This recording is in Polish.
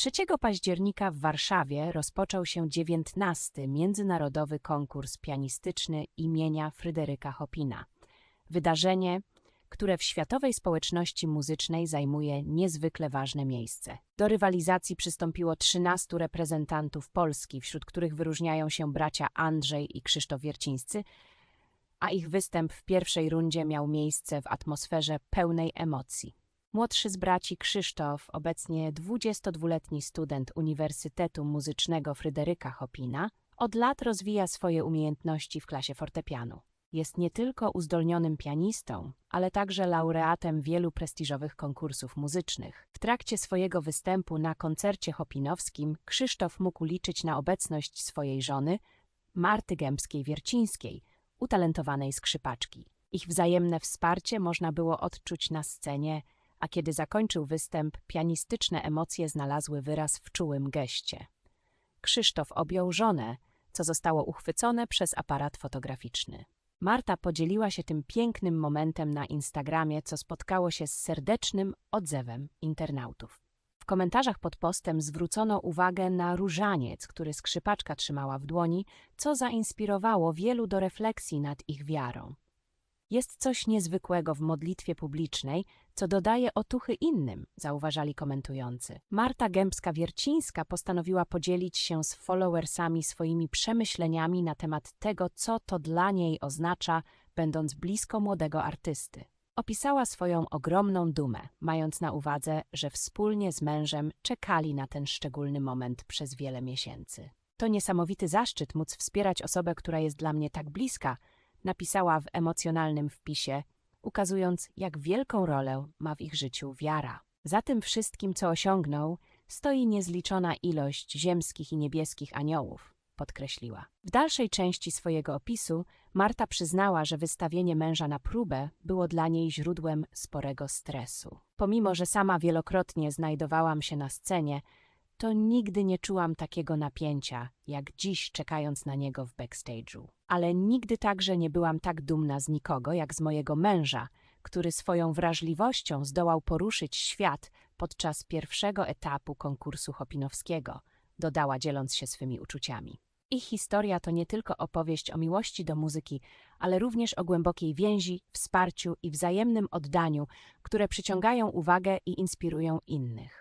3 października w Warszawie rozpoczął się XIX Międzynarodowy Konkurs Pianistyczny imienia Fryderyka Chopina. Wydarzenie, które w światowej społeczności muzycznej zajmuje niezwykle ważne miejsce. Do rywalizacji przystąpiło 13 reprezentantów Polski, wśród których wyróżniają się bracia Andrzej i Krzysztof Wiercińscy, a ich występ w pierwszej rundzie miał miejsce w atmosferze pełnej emocji. Młodszy z braci Krzysztof, obecnie 22-letni student Uniwersytetu Muzycznego Fryderyka Chopina, od lat rozwija swoje umiejętności w klasie fortepianu. Jest nie tylko uzdolnionym pianistą, ale także laureatem wielu prestiżowych konkursów muzycznych. W trakcie swojego występu na koncercie chopinowskim Krzysztof mógł liczyć na obecność swojej żony, Marty Gębskiej-Wiercińskiej, utalentowanej skrzypaczki. Ich wzajemne wsparcie można było odczuć na scenie, a kiedy zakończył występ, pianistyczne emocje znalazły wyraz w czułym geście. Krzysztof objął żonę, co zostało uchwycone przez aparat fotograficzny. Marta podzieliła się tym pięknym momentem na Instagramie, co spotkało się z serdecznym odzewem internautów. W komentarzach pod postem zwrócono uwagę na różaniec, który skrzypaczka trzymała w dłoni, co zainspirowało wielu do refleksji nad ich wiarą. Jest coś niezwykłego w modlitwie publicznej, co dodaje otuchy innym, zauważali komentujący. Marta Gębska-Wiercińska postanowiła podzielić się z followersami swoimi przemyśleniami na temat tego, co to dla niej oznacza, będąc blisko młodego artysty. Opisała swoją ogromną dumę, mając na uwadze, że wspólnie z mężem czekali na ten szczególny moment przez wiele miesięcy. To niesamowity zaszczyt móc wspierać osobę, która jest dla mnie tak bliska, napisała w emocjonalnym wpisie, ukazując, jak wielką rolę ma w ich życiu wiara. Za tym wszystkim, co osiągnął, stoi niezliczona ilość ziemskich i niebieskich aniołów, podkreśliła. W dalszej części swojego opisu Marta przyznała, że wystawienie męża na próbę było dla niej źródłem sporego stresu. Pomimo, że sama wielokrotnie znajdowałam się na scenie, to nigdy nie czułam takiego napięcia, jak dziś czekając na niego w backstage'u. Ale nigdy także nie byłam tak dumna z nikogo, jak z mojego męża, który swoją wrażliwością zdołał poruszyć świat podczas pierwszego etapu konkursu Hopinowskiego, dodała dzieląc się swymi uczuciami. Ich historia to nie tylko opowieść o miłości do muzyki, ale również o głębokiej więzi, wsparciu i wzajemnym oddaniu, które przyciągają uwagę i inspirują innych.